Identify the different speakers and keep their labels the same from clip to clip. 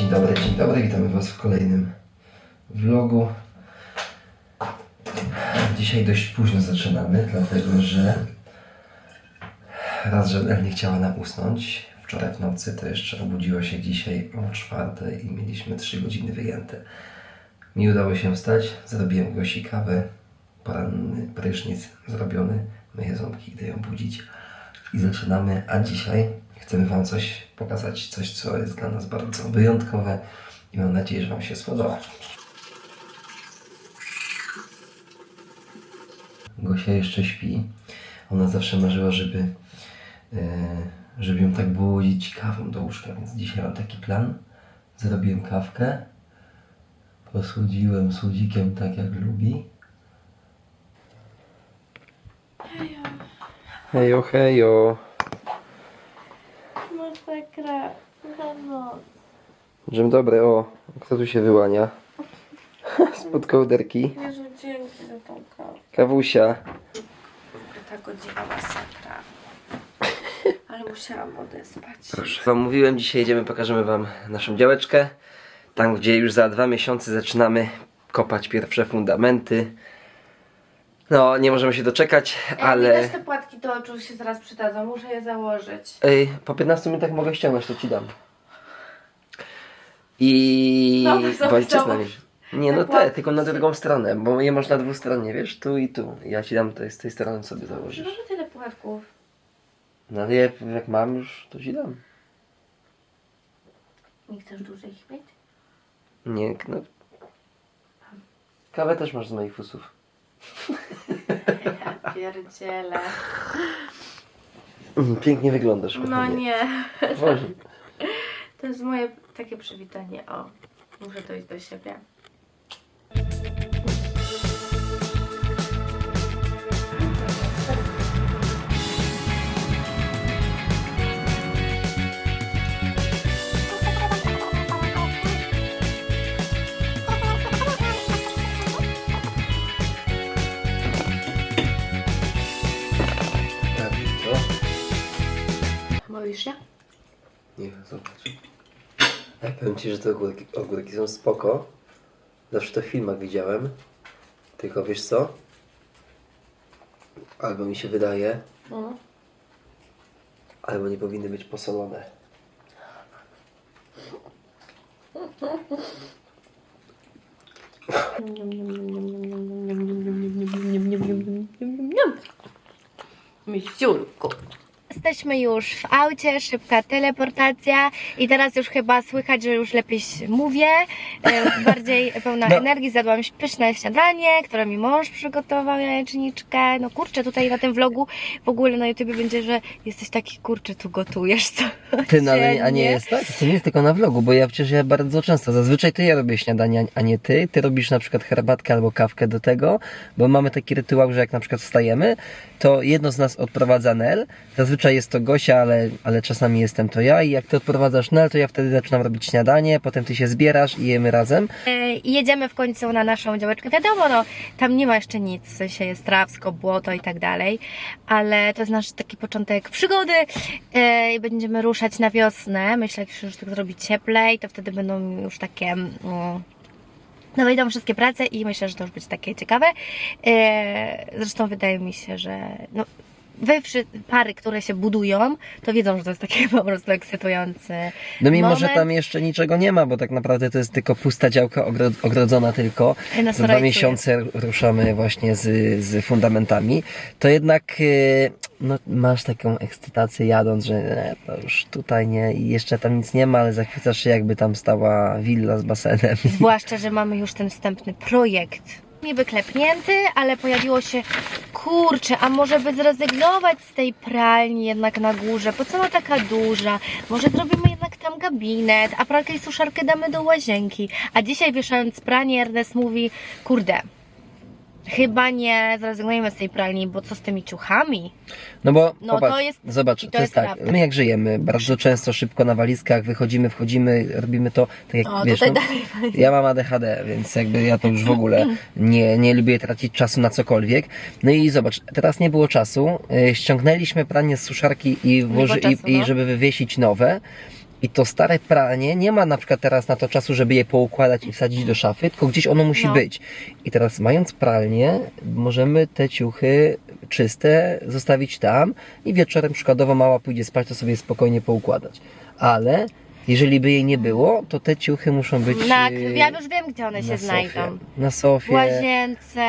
Speaker 1: Dzień dobry, dzień dobry, witamy Was w kolejnym vlogu. Dzisiaj dość późno zaczynamy, dlatego że raz, że nie chciała nam usnąć wczoraj w nocy, to jeszcze obudziła się dzisiaj o czwartej i mieliśmy 3 godziny wyjęte. Mi udało się wstać, zrobiłem Gosi kawę, poranny prysznic zrobiony, myję ząbki, idę ją budzić i zaczynamy, a dzisiaj chcemy Wam coś pokazać, coś co jest dla nas bardzo wyjątkowe i mam nadzieję, że Wam się spodoba. Gosia jeszcze śpi. Ona zawsze marzyła, żeby, e, żeby ją tak budzić kawą do łóżka, więc dzisiaj mam taki plan. Zrobiłem kawkę, posłudziłem słodzikiem tak jak lubi. Hejo, hejo.
Speaker 2: Masakra. Noc.
Speaker 1: Dzień dobry, o, kto tu się wyłania? Spod kołderki.
Speaker 2: Jezu, dzięki za tą kawę.
Speaker 1: Kawusia.
Speaker 2: Ta godzina masakra. Ale musiałam odespać.
Speaker 1: Proszę. Wam mówiłem, dzisiaj idziemy, pokażemy wam naszą działeczkę. Tam, gdzie już za dwa miesiące zaczynamy kopać pierwsze fundamenty. No, nie możemy się doczekać,
Speaker 2: Ale... Widać te płatki do oczu się zaraz przydadzą, muszę je założyć.
Speaker 1: Ej, po 15 minutach mogę ściągnąć, to ci dam. I...
Speaker 2: Dobra, sobie
Speaker 1: Bądźcie z nami. Nie, no te, tylko na drugą stronę, bo je można dwustronnie, wiesz, tu i tu. Ja ci dam tej, z tej strony sobie założysz.
Speaker 2: mamy tyle płatków.
Speaker 1: No ale jak, jak mam już, to ci dam.
Speaker 2: Nie chcesz dłużej ich mieć?
Speaker 1: Nie, no... Kawę też masz z moich fusów.
Speaker 2: Ja pierdzielę.
Speaker 1: Mm, Pięknie wyglądasz.
Speaker 2: No
Speaker 1: kochanie.
Speaker 2: nie.
Speaker 1: Boże.
Speaker 2: To jest moje takie przywitanie. O, muszę dojść do siebie. Boisz się?
Speaker 1: Nie, zobacz. Ja powiem ci, że te ogórki, ogórki są spoko. Zawsze to w filmach widziałem. Tylko wiesz co? Albo mi się wydaje,
Speaker 2: No.
Speaker 1: albo nie powinny być posolone.
Speaker 2: Miściulku. Jesteśmy już w aucie, szybka teleportacja i teraz już chyba słychać, że już lepiej mówię, e, bardziej pełna
Speaker 1: No.
Speaker 2: energii. Zjadłam pyszne śniadanie, które mi mąż przygotował, jajeczniczkę. No kurczę, tutaj na tym vlogu w ogóle na YouTubie będzie, że jesteś taki kurczę, tu gotujesz co
Speaker 1: Ty, no ale a nie jest tak? To nie jest tylko na vlogu, bo ja przecież ja bardzo często, zazwyczaj to ja robię śniadanie, a nie ty. Ty robisz na przykład herbatkę albo kawkę do tego, bo mamy taki rytuał, że jak na przykład wstajemy, to jedno z nas odprowadza Nel. Zazwyczaj jest to Gosia, ale, ale czasami jestem to ja i jak ty odprowadzasz Nel, to ja wtedy zaczynam robić śniadanie, potem ty się zbierasz i jemy razem.
Speaker 2: E, I jedziemy w końcu na naszą działeczkę. Wiadomo, no, tam nie ma jeszcze nic, w sensie jest trawsko, błoto i tak dalej, ale to jest nasz taki początek przygody e, i będziemy ruszać na wiosnę. Myślę, się już tak zrobi cieplej, to wtedy będą już takie... Mm, no wyjdą wszystkie prace i myślę, że to już będzie takie ciekawe. E, zresztą wydaje mi się, że no, wy wszy- pary, które się budują, to wiedzą, że to jest takie po prostu ekscytujące.
Speaker 1: No mimo,
Speaker 2: moment.
Speaker 1: że tam jeszcze niczego nie ma, bo tak naprawdę to jest tylko pusta działka ogro- ogrodzona tylko.
Speaker 2: Ej,
Speaker 1: Za dwa
Speaker 2: rajcuje.
Speaker 1: miesiące ruszamy właśnie z, z fundamentami. To jednak e, no, masz taką ekscytację jadąc, że e, to już tutaj nie i jeszcze tam nic nie ma, ale zachwycasz się jakby tam stała willa z basenem.
Speaker 2: Zwłaszcza, że mamy już ten wstępny projekt. Niby klepnięty, ale pojawiło się, kurczę, a może by zrezygnować z tej pralni jednak na górze, po co ona taka duża? Może zrobimy jednak tam gabinet, a pralkę i suszarkę damy do łazienki. A dzisiaj wieszając pranie, Ernest mówi, kurde, chyba nie zrezygnujemy z tej pralni, bo co z tymi ciuchami?
Speaker 1: No bo
Speaker 2: No,
Speaker 1: popatrz,
Speaker 2: to jest-
Speaker 1: zobacz,
Speaker 2: i
Speaker 1: to,
Speaker 2: to
Speaker 1: jest
Speaker 2: jest
Speaker 1: tak,
Speaker 2: prawda.
Speaker 1: my jak żyjemy, bardzo często szybko na walizkach wychodzimy, wchodzimy, robimy to, tak jak
Speaker 2: O,
Speaker 1: wiesz,
Speaker 2: tutaj
Speaker 1: no,
Speaker 2: dalej
Speaker 1: ja mam ADHD, więc jakby ja to już w ogóle nie, nie lubię tracić czasu na cokolwiek. No i zobacz, teraz nie było czasu, y, ściągnęliśmy pranie z suszarki i, włoży,
Speaker 2: czasu,
Speaker 1: i, i
Speaker 2: no.
Speaker 1: żeby wywiesić nowe. I to stare pranie nie ma na przykład teraz na to czasu, żeby je poukładać i wsadzić do szafy, tylko gdzieś ono musi
Speaker 2: No.
Speaker 1: być. I teraz mając pralnię, możemy te ciuchy czyste zostawić tam i wieczorem przykładowo mała pójdzie spać, to sobie spokojnie poukładać. Ale jeżeli by jej nie było, to te ciuchy muszą być
Speaker 2: Na,
Speaker 1: yy,
Speaker 2: ja już wiem, gdzie one
Speaker 1: na
Speaker 2: się
Speaker 1: sofie.
Speaker 2: znajdą.
Speaker 1: Na
Speaker 2: W
Speaker 1: sofie.
Speaker 2: łazience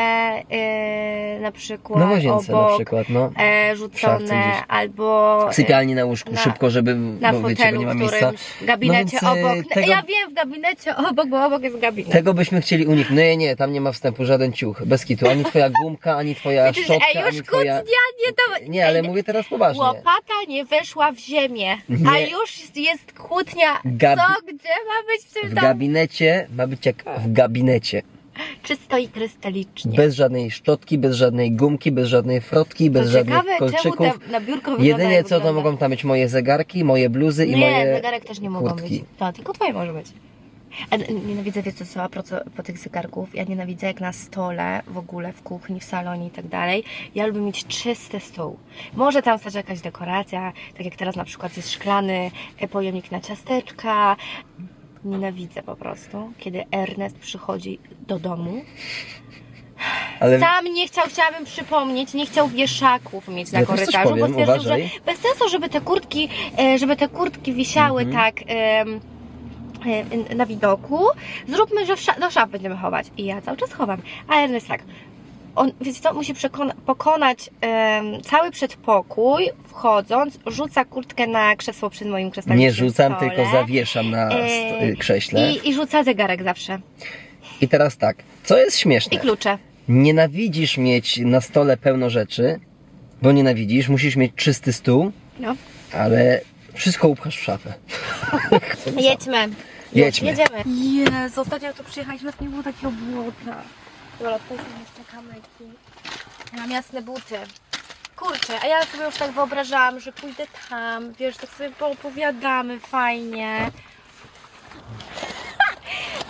Speaker 2: yy, na przykład,
Speaker 1: Na łazience
Speaker 2: obok,
Speaker 1: na przykład, no.
Speaker 2: E,
Speaker 1: W
Speaker 2: rzucone, albo
Speaker 1: W sypialni na łóżku,
Speaker 2: na-
Speaker 1: szybko, żeby,
Speaker 2: na
Speaker 1: bo wiecie, bo
Speaker 2: fotelu,
Speaker 1: nie ma
Speaker 2: w
Speaker 1: miejsca.
Speaker 2: w gabinecie
Speaker 1: No e,
Speaker 2: obok.
Speaker 1: tego-
Speaker 2: Ja wiem, w gabinecie obok, bo obok jest gabinet.
Speaker 1: Tego byśmy chcieli uniknąć. Nie, nie, tam nie ma wstępu, żaden ciuch. Bez kitu. Ani twoja gumka, ani twoja szczotka,
Speaker 2: Ej,
Speaker 1: ani
Speaker 2: już
Speaker 1: twoja...
Speaker 2: kłótnia, nie to...
Speaker 1: Nie, ale mówię teraz poważnie.
Speaker 2: Łopata nie weszła w ziemię, a
Speaker 1: Nie.
Speaker 2: już jest kłótnia.
Speaker 1: Gabi-
Speaker 2: Co, gdzie ma być w tym
Speaker 1: W
Speaker 2: domu?
Speaker 1: gabinecie ma być jak w gabinecie.
Speaker 2: Czysto i krystalicznie.
Speaker 1: Bez żadnej szczotki, bez żadnej gumki, bez żadnej frotki, bez
Speaker 2: To
Speaker 1: żadnych
Speaker 2: ciekawe,
Speaker 1: kolczyków.
Speaker 2: czemu te na biurko wygląda
Speaker 1: Jedynie
Speaker 2: jak
Speaker 1: co to
Speaker 2: wygląda.
Speaker 1: mogą tam być moje zegarki, moje bluzy i
Speaker 2: Nie,
Speaker 1: moje
Speaker 2: zegarek też nie mogą być. No, tylko twoje może być. Nienawidzę, wiecie co, a propos po tych zegarków, ja nienawidzę jak na stole, w ogóle w kuchni, w salonie i tak dalej, ja lubię mieć czysty stół. Może tam stać jakaś dekoracja, tak jak teraz na przykład jest szklany e, pojemnik na ciasteczka. Nienawidzę po prostu, kiedy Ernest przychodzi do domu.
Speaker 1: Ale
Speaker 2: Sam nie chciał, chciałabym przypomnieć, nie chciał wieszaków mieć na
Speaker 1: Ja
Speaker 2: korytarzu, bo stwierdził, że
Speaker 1: uważaj.
Speaker 2: bez sensu, żeby te kurtki, e, żeby te kurtki wisiały
Speaker 1: Mhm.
Speaker 2: tak na widoku. Zróbmy, że sza- do szaf będziemy chować. I ja cały czas chowam. A Ernest tak. On, wiecie co, musi pokonać em, cały przedpokój, wchodząc, rzuca kurtkę na krzesło przed moim krzesłem.
Speaker 1: nie rzucam,
Speaker 2: stole
Speaker 1: tylko zawieszam na
Speaker 2: E,
Speaker 1: y, krześle.
Speaker 2: I, I rzuca zegarek zawsze.
Speaker 1: I teraz tak, co jest śmieszne?
Speaker 2: I klucze.
Speaker 1: Nienawidzisz mieć na stole pełno rzeczy, bo nienawidzisz, musisz mieć czysty stół,
Speaker 2: No.
Speaker 1: ale wszystko upchasz w szafę.
Speaker 2: Jedźmy.
Speaker 1: Jedźmy.
Speaker 2: Jedziemy. Jezu, ostatnio jak tu przyjechaliśmy, to nie było takiego błota. Dobra, tutaj są jeszcze kamyki. Ja mam jasne buty. Kurczę, a ja sobie już tak wyobrażałam, że pójdę tam, wiesz, tak sobie poopowiadamy fajnie.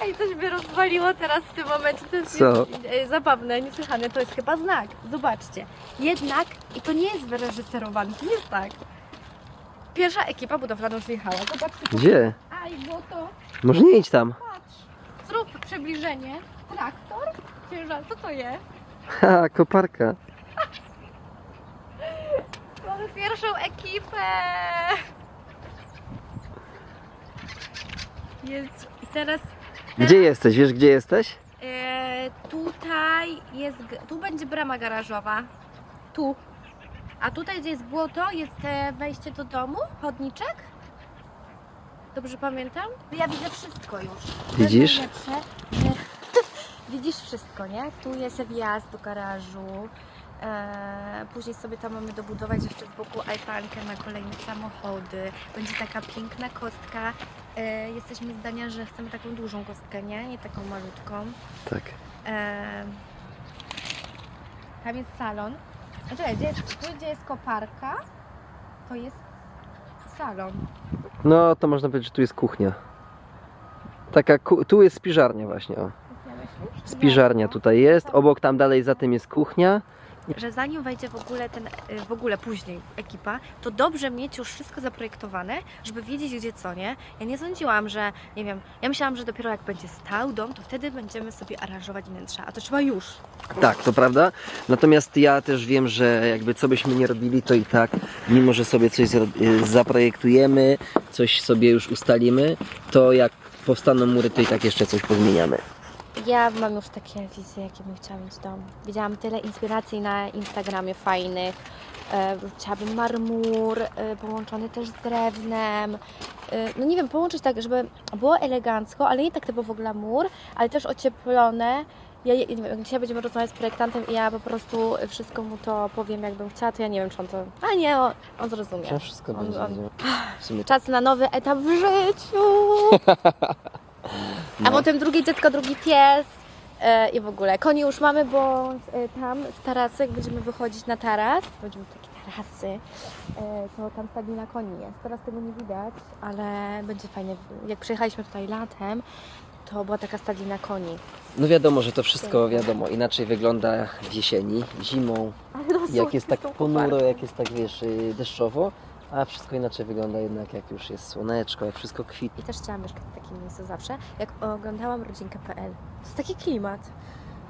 Speaker 2: Ej, coś mnie rozwaliło teraz w tym momencie. To jest
Speaker 1: Co?
Speaker 2: e, zabawne, niesłychane. To jest chyba znak. Zobaczcie. Jednak, i to nie jest wyreżyserowany, to nie jest tak. Pierwsza ekipa budowlana już wjechała. Zobaczcie, to
Speaker 1: Gdzie?
Speaker 2: Aj, bo to
Speaker 1: Może nie idź tam.
Speaker 2: patrz. Zrób przybliżenie. Traktor? Ciężar, co to jest?
Speaker 1: Ha, koparka.
Speaker 2: Mamy pierwszą ekipę. Jest i teraz
Speaker 1: Gdzie jesteś? Wiesz gdzie jesteś?
Speaker 2: e, tutaj jest, g- tu będzie brama garażowa. Tu. A tutaj gdzie jest błoto, jest e, wejście do domu, chodniczek. Dobrze pamiętam? Ja widzę wszystko już. To jest
Speaker 1: Widzisz?
Speaker 2: najlepsze. Widzisz wszystko, nie? Tu jest wjazd do garażu. E, później sobie tam mamy dobudować jeszcze z boku altankę na kolejne samochody. Będzie taka piękna kostka. E, jesteśmy zdania, że chcemy taką dużą kostkę, nie? Nie taką malutką.
Speaker 1: Tak.
Speaker 2: E, tam jest salon. Czekaj, gdzie jest, tu, gdzie jest koparka, to jest salon.
Speaker 1: No to można powiedzieć, że tu jest kuchnia. Taka, ku- tu jest spiżarnia właśnie, o. Spiżarnia tutaj jest, obok tam dalej za tym jest kuchnia.
Speaker 2: Że zanim wejdzie w ogóle ten, y, w ogóle później ekipa, to dobrze mieć już wszystko zaprojektowane, żeby wiedzieć gdzie co, nie? Ja nie sądziłam, że, nie wiem, ja myślałam, że dopiero jak będzie stał dom, to wtedy będziemy sobie aranżować wnętrza, a to trzeba już.
Speaker 1: Tak, to prawda. Natomiast ja też wiem, że jakby co byśmy nie robili, to i tak, mimo że sobie coś y, zaprojektujemy, coś sobie już ustalimy, to jak powstaną mury, to i tak jeszcze coś pozmieniamy.
Speaker 2: Ja mam już takie wizje, jakie bym chciała mieć dom. Widziałam tyle inspiracji na Instagramie fajnych. E, chciałabym marmur e, połączony też z drewnem. E, no nie wiem, połączyć tak, żeby było elegancko, ale nie tak typowo glamour, ale też ocieplone. Ja, ja nie wiem, dzisiaj będziemy rozmawiać z projektantem i ja po prostu wszystko mu to powiem, jakbym chciała, to ja nie wiem, czy on to... A nie, on, on zrozumie.
Speaker 1: To wszystko
Speaker 2: On-
Speaker 1: będzie.
Speaker 2: Czas na nowy etap w życiu. A
Speaker 1: No.
Speaker 2: potem drugie dziecko, drugi pies. E, I w ogóle konie już mamy, bo e, tam z tarasy, jak będziemy wychodzić na taras, będziemy takie tarasy, e, to tam stadnina koni jest. Teraz tego nie widać, ale będzie fajnie. Jak przyjechaliśmy tutaj latem, to była taka stadnina koni.
Speaker 1: No wiadomo, że to wszystko wiadomo inaczej wygląda w jesieni, zimą,
Speaker 2: Ale
Speaker 1: jak jest tak ponuro, jak jest tak wiesz, y, deszczowo, A wszystko inaczej wygląda jednak, jak już jest słoneczko, jak wszystko kwitnie.
Speaker 2: I też chciałam mieszkać w takim miejscu zawsze, jak oglądałam rodzinkę.pl. To jest taki klimat.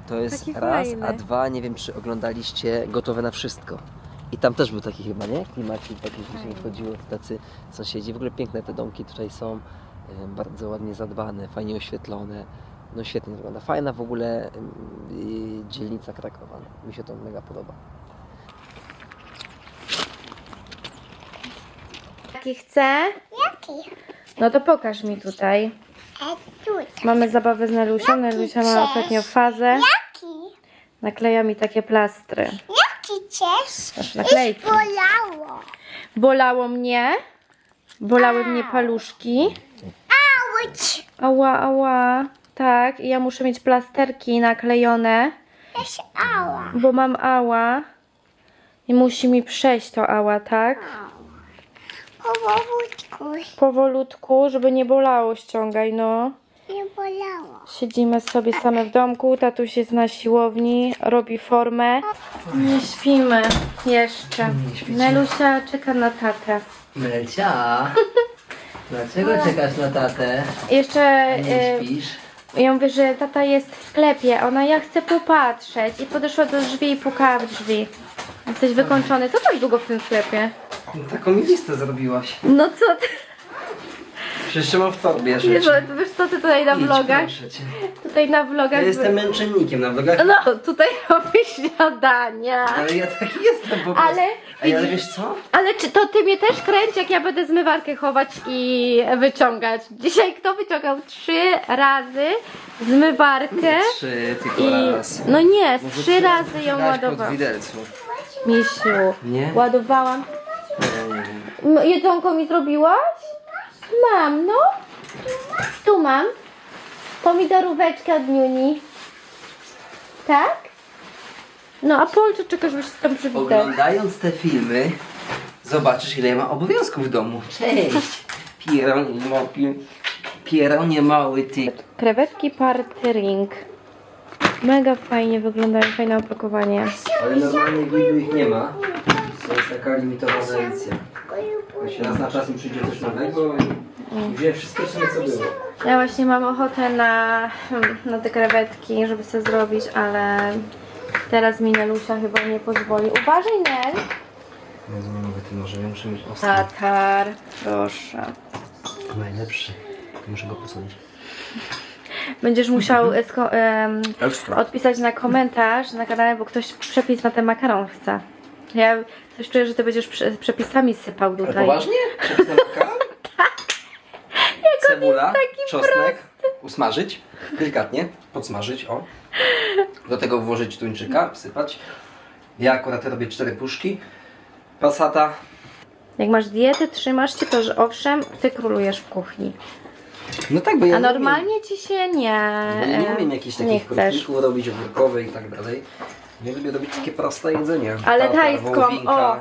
Speaker 1: To jest
Speaker 2: Taki
Speaker 1: raz,
Speaker 2: fajny.
Speaker 1: a dwa, nie wiem czy oglądaliście Gotowe na Wszystko. I tam też był taki chyba, nie? Klimacik, taki gdzie się wchodziło, tacy sąsiedzi. W ogóle piękne te domki tutaj są, bardzo ładnie zadbane, fajnie oświetlone. No świetnie wygląda. Fajna w ogóle y, dzielnica Krakowa. Mi się to mega podoba.
Speaker 2: Jaki chcę?
Speaker 3: Jaki?
Speaker 2: No to pokaż mi tutaj.
Speaker 3: E, tutaj.
Speaker 2: Mamy zabawę z Nelusią. Nelusia ma ostatnio fazę.
Speaker 3: Jaki?
Speaker 2: Nakleja mi takie plastry.
Speaker 3: Jaki ciesz?
Speaker 2: Masz naklejki.
Speaker 3: Bolało.
Speaker 2: Bolało mnie. Bolały mnie paluszki.
Speaker 3: Auć.
Speaker 2: Ała, ała. Tak, i ja muszę mieć plasterki naklejone,
Speaker 3: się ała.
Speaker 2: bo mam ała. I musi mi przejść to ała, tak?
Speaker 3: Powolutku.
Speaker 2: Powolutku, żeby nie bolało, ściągaj, no.
Speaker 3: Nie bolało.
Speaker 2: Siedzimy sobie same w domku, tatuś jest na siłowni, robi formę. Nie śpimy jeszcze.
Speaker 1: Nie śpicie?
Speaker 2: Nelusia czeka na tatę.
Speaker 1: Melcia, dlaczego czekasz na tatę?
Speaker 2: Jeszcze e,
Speaker 1: śpisz?
Speaker 2: ja mówię, że tata jest w sklepie. Ona, ja chcę popatrzeć. I podeszła do drzwi i pukała w drzwi. Jesteś wykończony. Co tak długo w tym sklepie?
Speaker 1: Taką mi listę zrobiłaś.
Speaker 2: No co ty?
Speaker 1: Przecież mam w torbie
Speaker 2: Jezu, wiesz co ty tutaj na
Speaker 1: Idź,
Speaker 2: vlogach?
Speaker 1: proszę cię.
Speaker 2: Tutaj na vlogach...
Speaker 1: Ja jestem męczennikiem na vlogach,
Speaker 2: No, tutaj robisz śniadania.
Speaker 1: ale ja taki jestem po prostu.
Speaker 2: Ale
Speaker 1: A ja
Speaker 2: widzisz-
Speaker 1: wiesz co?
Speaker 2: Ale czy to ty mnie też kręci, jak ja będę zmywarkę chować i wyciągać? Dzisiaj kto wyciągał trzy razy zmywarkę
Speaker 1: Trzy, tylko
Speaker 2: i...
Speaker 1: raz.
Speaker 2: No nie, z
Speaker 1: Może
Speaker 2: trzy razy ją
Speaker 1: dałaś pod widelcu.
Speaker 2: Misiu,
Speaker 1: Nie?
Speaker 2: ładowałam. M- Jedzonko mi zrobiłaś? Mam, no. Tu mam. Pomidoróweczkę od Niuni. Tak? No a Polczu czekasz, żeby się tam przywitać.
Speaker 1: Oglądając te filmy, zobaczysz ile ja mam obowiązków w domu. Cześć! Pieronie, ma, pi, pieronie mały ty.
Speaker 2: Krewetki party ring. Mega fajnie wyglądają, fajne opakowanie.
Speaker 1: Ale normalnie w Lidlu ich nie ma. To jest taka limitowana edycja. Jeśli raz na czas mi przyjdzie coś nowego i wziąłem wszystkie w sumie co było.
Speaker 2: Ja właśnie mam ochotę na, na te krewetki, żeby sobie zrobić, ale teraz mi Nelusia chyba nie pozwoli. Uważaj, Nel!
Speaker 1: Nie mogę tym nożem, ja muszę mieć ostry.
Speaker 2: Tatar, proszę.
Speaker 1: Najlepszy. Muszę go posolić.
Speaker 2: Będziesz musiał sko- em,
Speaker 1: Ekstra.
Speaker 2: odpisać na komentarz na kanale, bo ktoś przepis na ten makaron chce. Ja coś czuję, że ty będziesz prze- przepisami sypał
Speaker 1: Ale
Speaker 2: tutaj.
Speaker 1: poważnie? tak. Cebula, czosnek, usmażyć, delikatnie, podsmażyć, o. Do tego włożyć tuńczyka, wsypać. Ja akurat robię cztery puszki. Pasata.
Speaker 2: Jak masz dietę, trzymasz się, to że owszem, ty królujesz w kuchni.
Speaker 1: No tak, bo ja
Speaker 2: A
Speaker 1: nie
Speaker 2: normalnie ci się nie.
Speaker 1: umiem, bo ja nie
Speaker 2: e,
Speaker 1: umiem jakichś
Speaker 2: nie
Speaker 1: takich
Speaker 2: chcesz.
Speaker 1: robić, ogórkowe i tak dalej. Nie lubię robić takie proste jedzenie.
Speaker 2: Ale
Speaker 1: Tartar,
Speaker 2: tajską,
Speaker 1: wołowinka.
Speaker 2: o.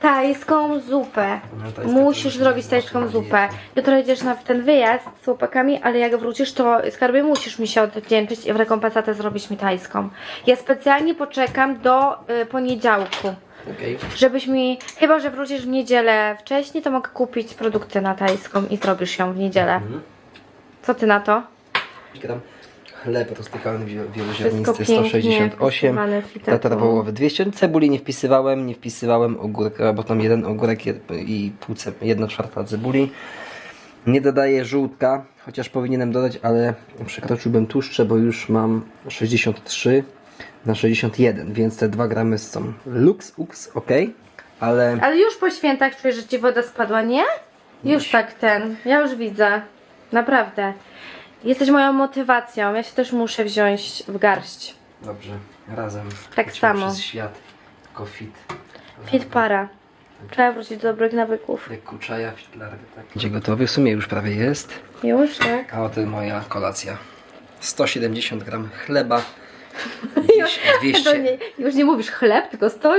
Speaker 2: Tajską zupę.
Speaker 1: No, tajska
Speaker 2: Musisz zrobić tajską zupę. Jutro jedziesz na ten wyjazd z chłopakami, ale jak wrócisz, to skarbie musisz mi się odwdzięczyć i w rekompensatę zrobić mi tajską. Ja specjalnie poczekam do y, poniedziałku.
Speaker 1: Okej.
Speaker 2: Żebyś mi, chyba że wrócisz w niedzielę wcześniej, to mogę kupić produkty na tajską i zrobisz ją w niedzielę.
Speaker 1: Mhm.
Speaker 2: Co ty na to?
Speaker 1: Gram chleb
Speaker 2: Wszystko
Speaker 1: wieloziarnisty
Speaker 2: pięknie
Speaker 1: 168,
Speaker 2: posypane fitaką.
Speaker 1: tatar wołowy 200, cebuli nie wpisywałem, nie wpisywałem ogórka, bo tam jeden ogórek i pół jedna czwarta cebuli. Nie dodaję żółtka, chociaż powinienem dodać, ale przekroczyłbym tłuszcze, bo już mam 63 na 61, więc te 2 gramy są lux, ux, ok, ale
Speaker 2: Ale już po świętach czujesz, że ci woda spadła, nie? Już tak ten, ja już widzę. Naprawdę. Jesteś moją motywacją, ja się też muszę wziąć w garść.
Speaker 1: dobrze, razem.
Speaker 2: Tak
Speaker 1: Idźmy
Speaker 2: samo.
Speaker 1: Przez świat, jako fit.
Speaker 2: Fit para. Trzeba wrócić do dobrych nawyków.
Speaker 1: Jak kuczaja, fitlardy, tak. Będzie gotowy, w sumie już prawie jest.
Speaker 2: Już, tak?
Speaker 1: A oto moja kolacja. 170 gram chleba. 200,
Speaker 2: To nie, już nie mówisz chleb, tylko sto.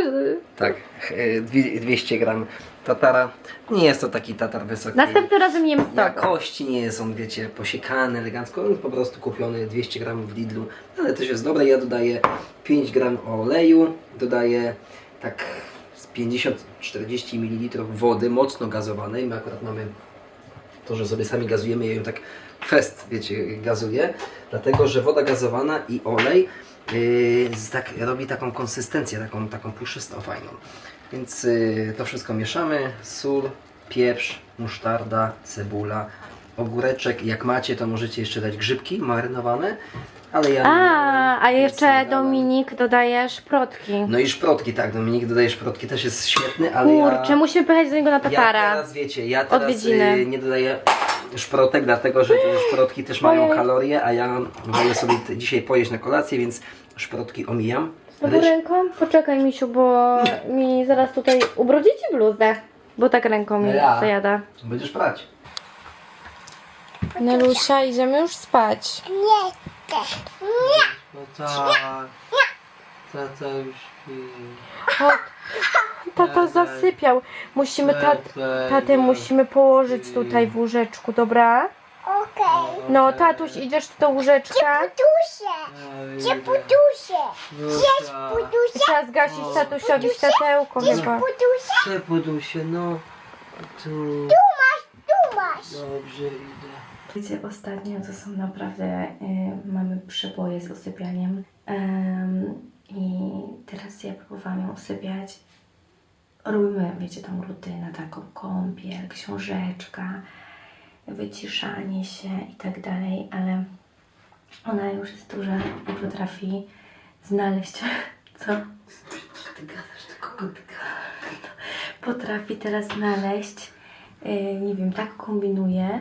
Speaker 1: tak, ch- e, dwie- 200 gram tatara. Nie jest to taki tatar wysoki.
Speaker 2: Następnym razem jem z tobą.
Speaker 1: Jakości nie są, wiecie, posiekane elegancko. On po prostu kupiony 200 gram w Lidlu. Ale też jest dobre. Ja dodaję 5 gram oleju. Dodaję tak z 50-40 ml wody mocno gazowanej. My akurat mamy to, że sobie sami gazujemy, ja ją tak fest, wiecie, gazuję, dlatego, że woda gazowana i olej tak, robi taką konsystencję, taką, taką puszystą, fajną. Więc yy, to wszystko mieszamy, sól, pieprz, musztarda, cebula, ogóreczek. Jak macie, to możecie jeszcze dać grzybki marynowane, ale ja...
Speaker 2: A, a jeszcze. Dominik dodajesz protki.
Speaker 1: No i szprotki, tak, Dominik dodaje szprotki, też jest świetny, ale ja...
Speaker 2: Kurczę, musimy pojechać do niego na
Speaker 1: Ja
Speaker 2: tatara.
Speaker 1: teraz wiecie, ja teraz
Speaker 2: Odwiedziny.
Speaker 1: y, nie dodaję szprotek, dlatego że te szprotki też mają
Speaker 2: Ojej.
Speaker 1: kalorie, a ja wolę sobie t- dzisiaj pojeść na kolację, więc szprotki omijam.
Speaker 2: Znowu
Speaker 1: Ryż,
Speaker 2: ręką? Poczekaj, misiu, bo mi zaraz tutaj ubrudzi ci bluzę. Bo tak ręką mi
Speaker 1: Ja.
Speaker 2: zajada.
Speaker 1: będziesz prać.
Speaker 2: Nelusia, idziemy już spać.
Speaker 3: Nie chcę. Nie.
Speaker 1: No tak. Tata już
Speaker 2: Chodź. Tata zasypiał. Musimy tat, tatę musimy położyć tutaj w łóżeczku, dobra?
Speaker 3: Okej.
Speaker 2: No, tatuś, idziesz tu do łóżeczka.
Speaker 3: Pudusie. Gdzie pudusie? Gdzieś pudusie?
Speaker 2: Trzeba zgasić tatusiowi światełko chyba.
Speaker 3: Pudusie?
Speaker 1: Się, no. Tu
Speaker 3: Tu masz, tu masz.
Speaker 1: dobrze idę.
Speaker 2: Wiecie, ostatnio to są naprawdę, y, mamy przeboje z usypianiem Em, i teraz ja próbowałam ją usypiać. Robimy, wiecie, tą rutynę, taką kąpiel, książeczka, wyciszanie się i tak dalej, ale ona już jest duża i potrafi znaleźć, co? Ty gadasz, tylko kotka. Potrafi teraz znaleźć, y, nie wiem, tak kombinuje,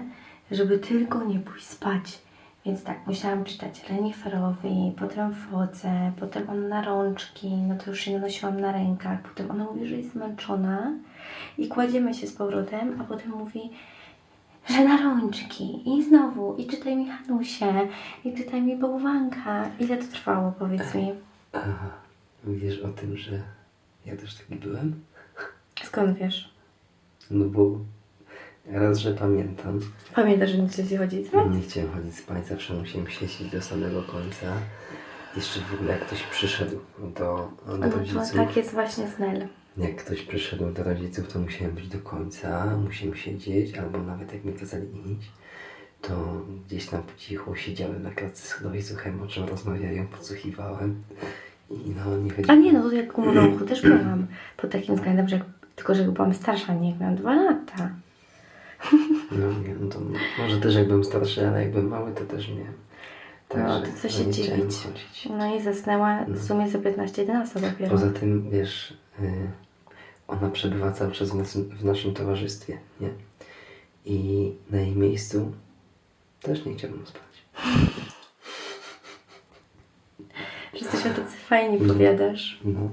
Speaker 2: żeby tylko nie pójść spać. Więc tak, musiałam czytać Reniferowi, potem Fodze, potem ona na rączki, no to już się nosiłam na rękach, potem ona mówi, że jest zmęczona i kładziemy się z powrotem, a potem mówi, że na rączki i znowu, i czytaj mi Hanusie, i czytaj mi bałwanka. Ile to trwało, powiedz mi?
Speaker 1: Aha, wiesz o tym, że ja też taki byłem?
Speaker 2: Skąd wiesz?
Speaker 1: No bo raz, że pamiętam,
Speaker 2: Pamiętasz, że nie chcesz chodzić spać?
Speaker 1: Nie chciałem chodzić spać, zawsze musiałem siedzieć do samego końca. Jeszcze w ogóle jak ktoś przyszedł do, do
Speaker 2: No
Speaker 1: rodziców,
Speaker 2: tak jest właśnie z Nel.
Speaker 1: jak ktoś przyszedł do rodziców, to musiałem być do końca, musiałem siedzieć, albo nawet jak mi kazali iść, to gdzieś tam po cichu siedziałem na klatce schodowej, słuchałem o czym rozmawiają, podsłuchiwałem i no nie
Speaker 2: A
Speaker 1: chodziłem.
Speaker 2: nie, no to jak u też byłam pod takim względem, że jak, tylko że byłam starsza, nie jak miałam dwa lata.
Speaker 1: No nie, no to może też jak byłem starszy, ale jak byłem mały, to też nie.
Speaker 2: No, to co się dziwić.
Speaker 1: chodzić.
Speaker 2: No i zasnęła w sumie za 15-11 dopiero.
Speaker 1: Poza tym, wiesz, y, ona przebywa cały czas w naszym, w naszym towarzystwie, nie? I na jej miejscu też nie chciałbym spać.
Speaker 2: Że jesteśmy tacy fajni, powiadasz.
Speaker 1: No.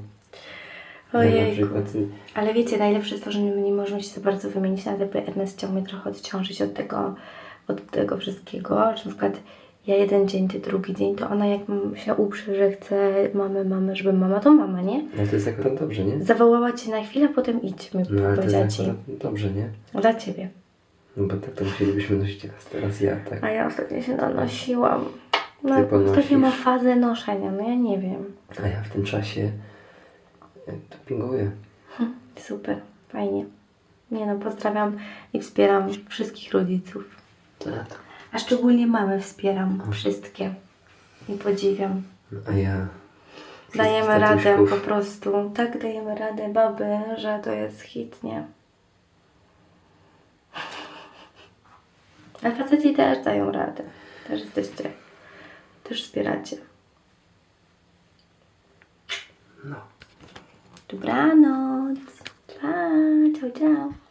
Speaker 1: Przykład, y,
Speaker 2: Ale wiecie, najlepsze jest to, że my nie możemy się za bardzo wymienić, nawet jakby Ernest chciał mnie trochę odciążyć od tego, od tego wszystkiego, że na przykład ja jeden dzień, ty drugi dzień, to ona jak się uprze, że chce mamę, mamę, żeby mama, to mama, nie?
Speaker 1: no to jest akurat dobrze, nie?
Speaker 2: Zawołała cię na chwilę, a potem idź, mi
Speaker 1: No
Speaker 2: powiedziała
Speaker 1: jest
Speaker 2: ci.
Speaker 1: dobrze, nie?
Speaker 2: Dla ciebie.
Speaker 1: No bo tak to musielibyśmy nosić teraz, teraz ja, tak.
Speaker 2: A ja ostatnio się nanosiłam. No, ostatnio mam fazę noszenia, no ja nie wiem.
Speaker 1: A ja w tym czasie dopinguję.
Speaker 2: Super, fajnie. Nie no, pozdrawiam i wspieram wszystkich rodziców.
Speaker 1: Tak.
Speaker 2: A szczególnie mamy wspieram wszystkie. I podziwiam.
Speaker 1: No, a ja...
Speaker 2: Dajemy radę po prostu. Tak dajemy radę baby, że to jest hit, nie? A faceci też dają radę. Też jesteście. Też wspieracie.
Speaker 1: No.
Speaker 2: Dobranoc. Pa, ciao, ciao.